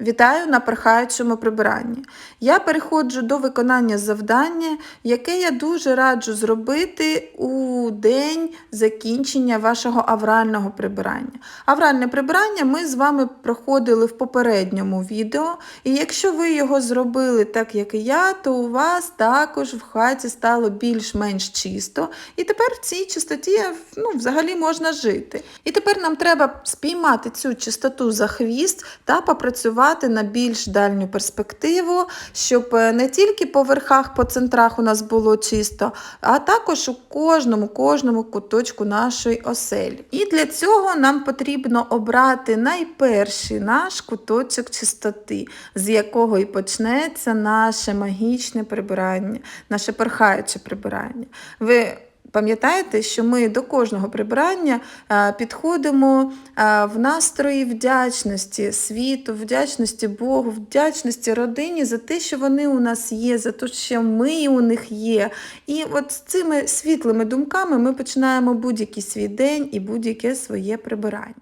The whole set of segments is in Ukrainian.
Вітаю на перхаючому прибиранні. Я переходжу до виконання завдання, яке я дуже раджу зробити у день закінчення вашого аврального прибирання. Авральне прибирання ми з вами проходили в попередньому відео, і якщо ви його зробили так, як і я, то у вас також в хаті стало більш-менш чисто, і тепер в цій чистоті ну, взагалі можна жити. І тепер нам треба спіймати цю чистоту за хвіст та попрацювати на більш дальню перспективу, щоб е, не тільки по верхах, по центрах у нас було чисто, а також у кожному кожному куточку нашої оселі. І для цього нам потрібно обрати найперший наш куточок чистоти, з якого і почнеться наше магічне прибирання, наше перхаюче прибирання. Ви Пам'ятаєте, що ми до кожного прибирання е, підходимо е, в настрої вдячності світу, вдячності Богу, вдячності родині за те, що вони у нас є, за те, що ми у них є. І от з цими світлими думками ми починаємо будь-який свій день і будь-яке своє прибирання.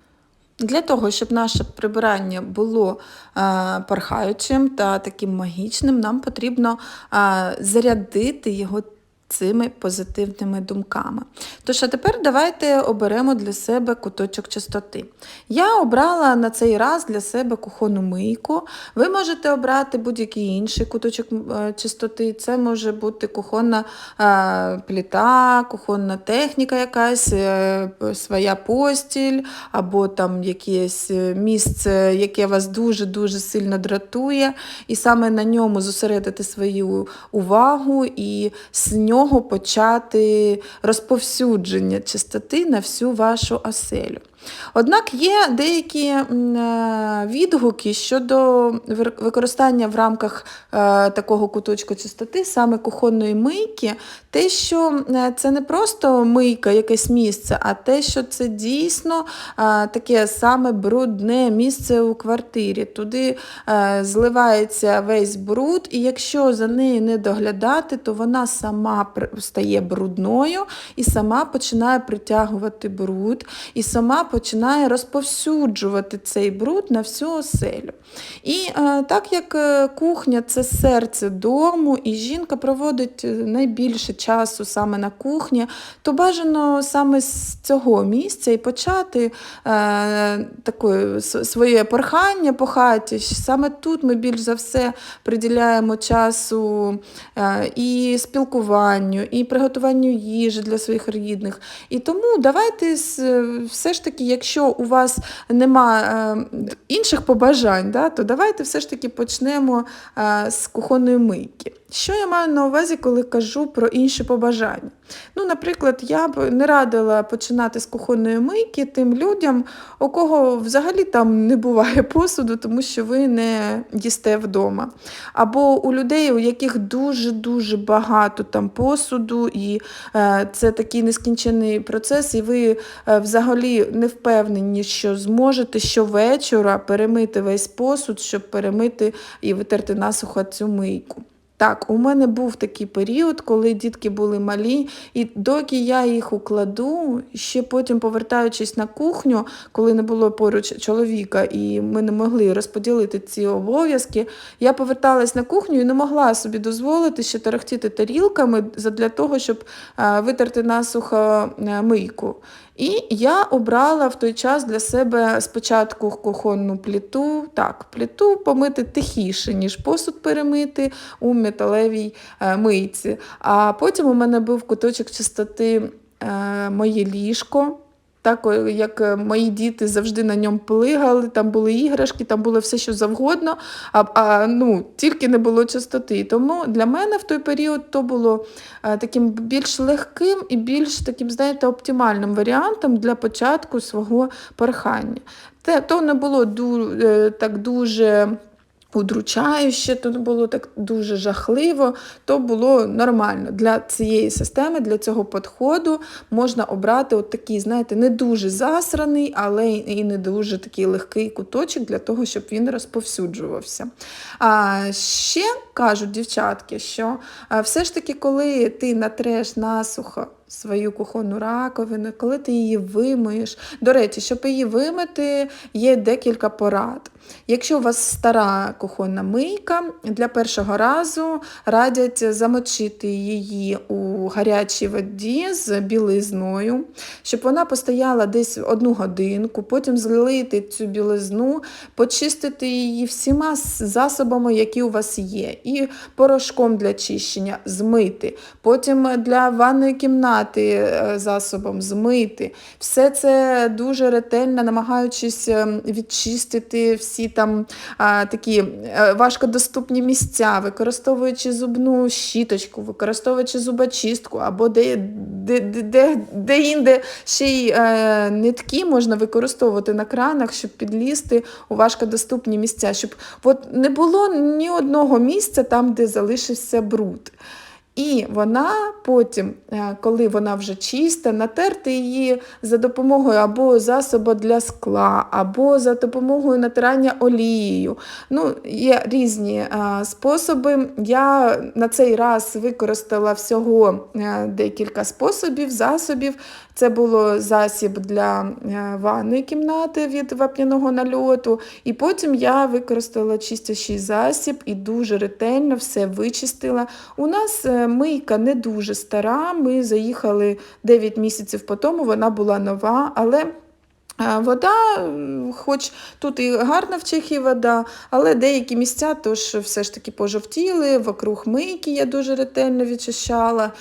Для того, щоб наше прибирання було е, пархаючим та таким магічним, нам потрібно е, зарядити його цими позитивними думками. Тож, а тепер давайте оберемо для себе куточок чистоти. Я обрала на цей раз для себе кухонну мийку. Ви можете обрати будь-який інший куточок е, чистоти. Це може бути кухонна е, пліта, кухонна техніка, якась, е, своя постіль, або там якесь місце, яке вас дуже-дуже сильно дратує, і саме на ньому зосередити свою увагу і з нього нього почати розповсюдження чистоти на всю вашу оселю. Однак є деякі е, відгуки щодо використання в рамках е, такого куточку чистоти, саме кухонної мийки, те, що е, це не просто мийка, якесь місце, а те, що це дійсно таке саме брудне місце у квартирі. Туди зливається весь бруд, і якщо за нею не доглядати, то вона сама стає брудною і сама починає притягувати бруд, і сама починає розповсюджувати цей бруд на всю оселю. І е, так як е, кухня це серце дому, і жінка проводить е, найбільше часу саме на кухні, то бажано саме з цього місця і почати е, такої, своє порхання по хаті. Саме тут ми більш за все приділяємо часу е, і спілкуванню, і приготуванню їжі для своїх рідних. І тому давайте все ж таки якщо у вас нема е, інших побажань, да, то давайте все ж таки почнемо е, з кухонної мийки. Що я маю на увазі, коли кажу про інші побажання? Ну, Наприклад, я б не радила починати з кухонної мийки тим людям, у кого взагалі там не буває посуду, тому що ви не їсте вдома. Або у людей, у яких дуже-дуже багато там посуду, і е, це такий нескінчений процес, і ви е, взагалі не впевнені, що зможете щовечора перемити весь посуд, щоб перемити і витерти насухо цю мийку. Так, у мене був такий період, коли дітки були малі, і доки я їх укладу, ще потім, повертаючись на кухню, коли не було поруч чоловіка, і ми не могли розподілити ці обов'язки, я поверталась на кухню і не могла собі дозволити ще тарахтіти тарілками для того, щоб витерти насухо е, мийку. І я обрала в той час для себе спочатку кухонну пліту, так, пліту помити тихіше, ніж посуд перемити у металевій е, мийці. А потім у мене був куточок чистоти е, моє ліжко. Так, як е, мої діти завжди на ньому плигали, там були іграшки, там було все, що завгодно, а а ну, тільки не було чистоти. Тому для мене в той період то було таким більш легким і більш таким, знаєте, оптимальним варіантом для початку свого порхання. Те, То не було ду, так дуже удручающе, то було так дуже жахливо, то було нормально. Для цієї системи, для цього підходу можна обрати от такий, знаєте, не дуже засраний, але і не дуже такий легкий куточок для того, щоб він розповсюджувався. А ще кажуть дівчатки, що все ж таки, коли ти натреш насухо свою кухонну раковину, коли ти її вимиєш. До речі, щоб її вимити, є декілька порад. Якщо у вас стара кухонна мийка, для першого разу радять замочити її у гарячій воді з білизною, щоб вона постояла десь одну годинку, потім злити цю білизну, почистити її всіма засобами, які у вас є. І порошком для чищення змити, потім для ванної кімнати е, засобом змити. Все це дуже ретельно, намагаючись ем, відчистити всі там а, такі е, важкодоступні місця, використовуючи зубну щіточку, використовуючи зубочистку, або де, де, де, де інде ще й е, нитки можна використовувати на кранах, щоб підлізти у важкодоступні місця, щоб от не було ні одного місця там, де залишився бруд. І вона потім, е, коли вона вже чиста, натерти її за допомогою або засобу для скла, або за допомогою натирання олією. Ну, Є різні е, способи. Я на цей раз використала всього е, декілька способів, засобів. Це було засіб для ванної кімнати від вапняного нальоту. І потім я використала чистящий засіб і дуже ретельно все вичистила. У нас мийка не дуже стара. Ми заїхали 9 місяців по тому, вона була нова, але Вода, хоч тут і гарна в Чехії вода, але деякі місця тож все ж таки пожовтіли, вокруг мийки я дуже ретельно відчищала.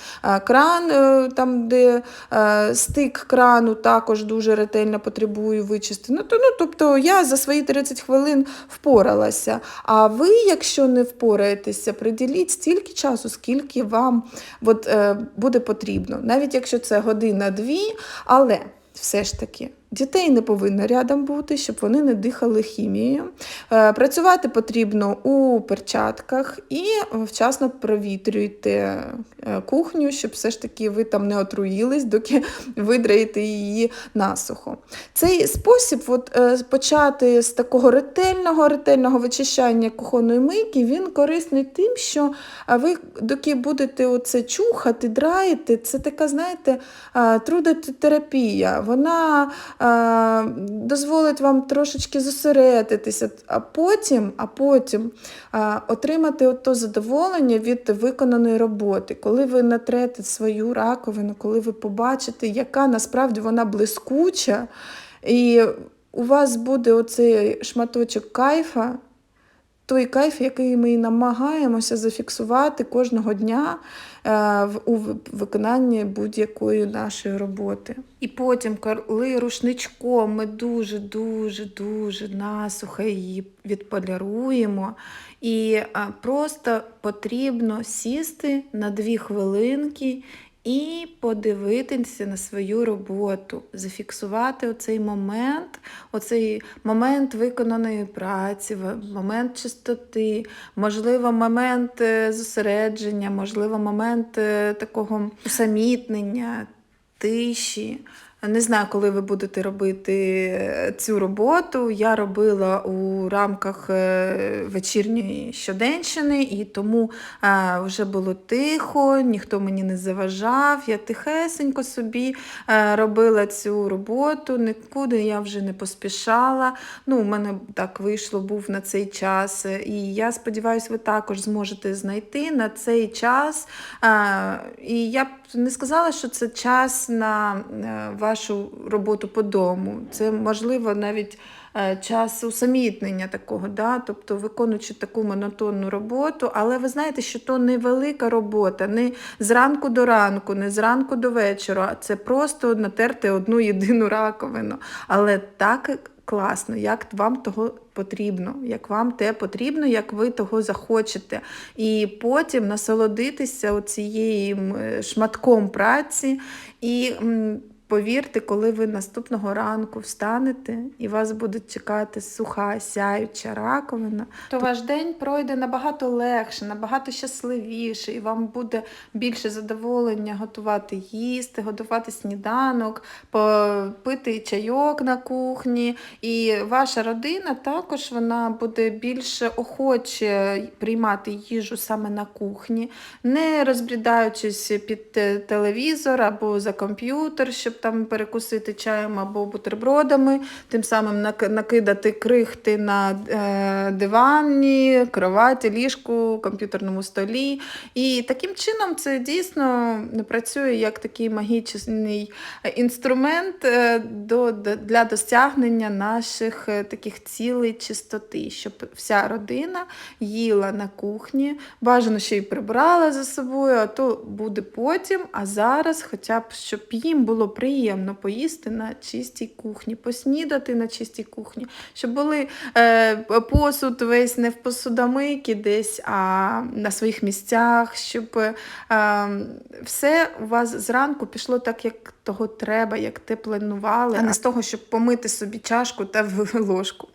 Кран, е, там, де е, стик крану, також дуже ретельно потребую вичистити. Ну, то, ну, Тобто я за свої 30 хвилин впоралася. А ви, якщо не впораєтеся, приділіть стільки часу, скільки вам от, е, буде потрібно. Навіть якщо це година-дві, але все ж таки. Дітей не повинно рядом бути, щоб вони не дихали хімією. Е, працювати потрібно у перчатках і вчасно провітрюйте е, кухню, щоб все ж таки ви там не отруїлись, доки видраєте її насухо. Цей спосіб от, е, почати з такого ретельного ретельного вичищання кухонної мийки, він корисний тим, що ви доки будете оце чухати, драїти, це така, знаєте, трудотерапія. Вона дозволить вам трошечки зосередитися, а потім а потім отримати то задоволення від виконаної роботи, коли ви натрете свою раковину, коли ви побачите, яка насправді вона блискуча, і у вас буде оцей шматочок кайфа той кайф, який ми намагаємося зафіксувати кожного дня е, у виконанні будь-якої нашої роботи. І потім, коли рушничком ми дуже-дуже дуже насухо її відполіруємо, і е, просто потрібно сісти на дві хвилинки і подивитися на свою роботу, зафіксувати оцей момент, оцей момент виконаної праці, момент чистоти, можливо, момент е, зосередження, можливо, момент е, такого усамітнення, тиші. Не знаю, коли ви будете робити е, цю роботу. Я робила у рамках е, вечірньої щоденщини, і тому е, вже було тихо, ніхто мені не заважав. Я тихесенько собі робила цю роботу, нікуди я вже не поспішала. Ну, У мене так вийшло, був на цей час. І я сподіваюся, ви також зможете знайти на цей час. І я не сказала, що це час на вашу роботу по дому. Це можливо навіть е, час усамітнення такого, да? тобто виконуючи таку монотонну роботу, але ви знаєте, що то не велика робота, не зранку до ранку, не зранку до вечора. Це просто натерти одну єдину раковину. Але так класно, як вам того потрібно, як вам те потрібно, як ви того захочете. І потім насолодитися цією шматком праці і Повірте, коли ви наступного ранку встанете і вас буде чекати суха, сяюча раковина, то ваш день пройде набагато легше, набагато щасливіше, і вам буде більше задоволення готувати їсти, готувати сніданок, попити чайок на кухні. І ваша родина також вона буде більш охоче приймати їжу саме на кухні, не розбрідаючись під те- телевізор або за комп'ютер, щоб там перекусити чаєм або бутербродами, тим самим накидати крихти на е, дивані, кроваті, ліжку, комп'ютерному столі. І таким чином це дійсно працює як такий магічний інструмент е, для досягнення наших е, таких цілей чистоти, щоб вся родина їла на кухні, бажано ще й прибрала за собою, а то буде потім. А зараз, хоча б щоб їм було приємно поїсти на чистій кухні, поснідати на чистій кухні, щоб були е, посуд весь не в посудомийці десь, а на своїх місцях, щоб е, все у вас зранку пішло так, як того треба, як те планували, а не з того, щоб помити собі чашку та в- ложку.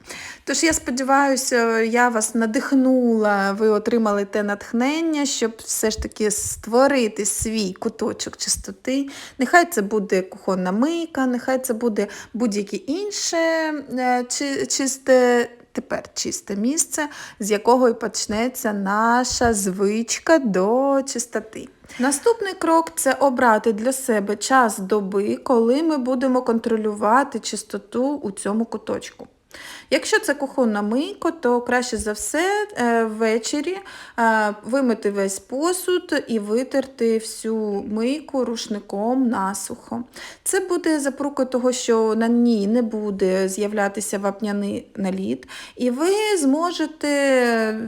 Тож я сподіваюся, я вас надихнула, ви отримали те натхнення, щоб все ж таки створити свій куточок чистоти. Нехай це буде кухонна мийка, нехай це буде будь-яке інше е, чи- чисте. Тепер чисте місце, з якого і почнеться наша звичка до чистоти. Наступний крок це обрати для себе час доби, коли ми будемо контролювати чистоту у цьому куточку. Якщо це кухонна мийка, то краще за все е, ввечері е, вимити весь посуд і витерти всю мийку рушником насухо. Це буде запорука того, що на ній не буде з'являтися вапняний наліт, і ви зможете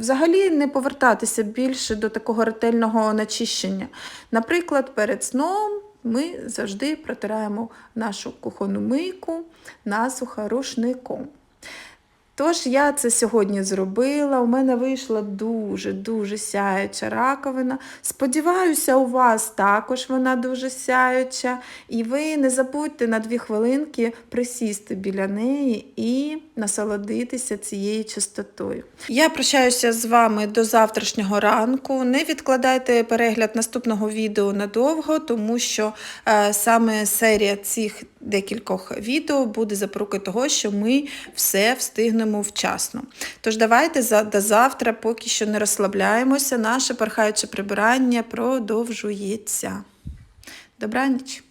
взагалі не повертатися більше до такого ретельного начищення. Наприклад, перед сном ми завжди протираємо нашу кухонну мийку насухо рушником. Тож я це сьогодні зробила. У мене вийшла дуже-дуже сяюча раковина. Сподіваюся, у вас також вона дуже сяюча. І ви не забудьте на дві хвилинки присісти біля неї і насолодитися цією чистотою. Я прощаюся з вами до завтрашнього ранку. Не відкладайте перегляд наступного відео надовго, тому що е, саме серія цих декількох відео буде запорукою того, що ми все встигнемо вчасно. Тож давайте до завтра, поки що не розслабляємося, наше пархаюче прибирання продовжується. Добраніч!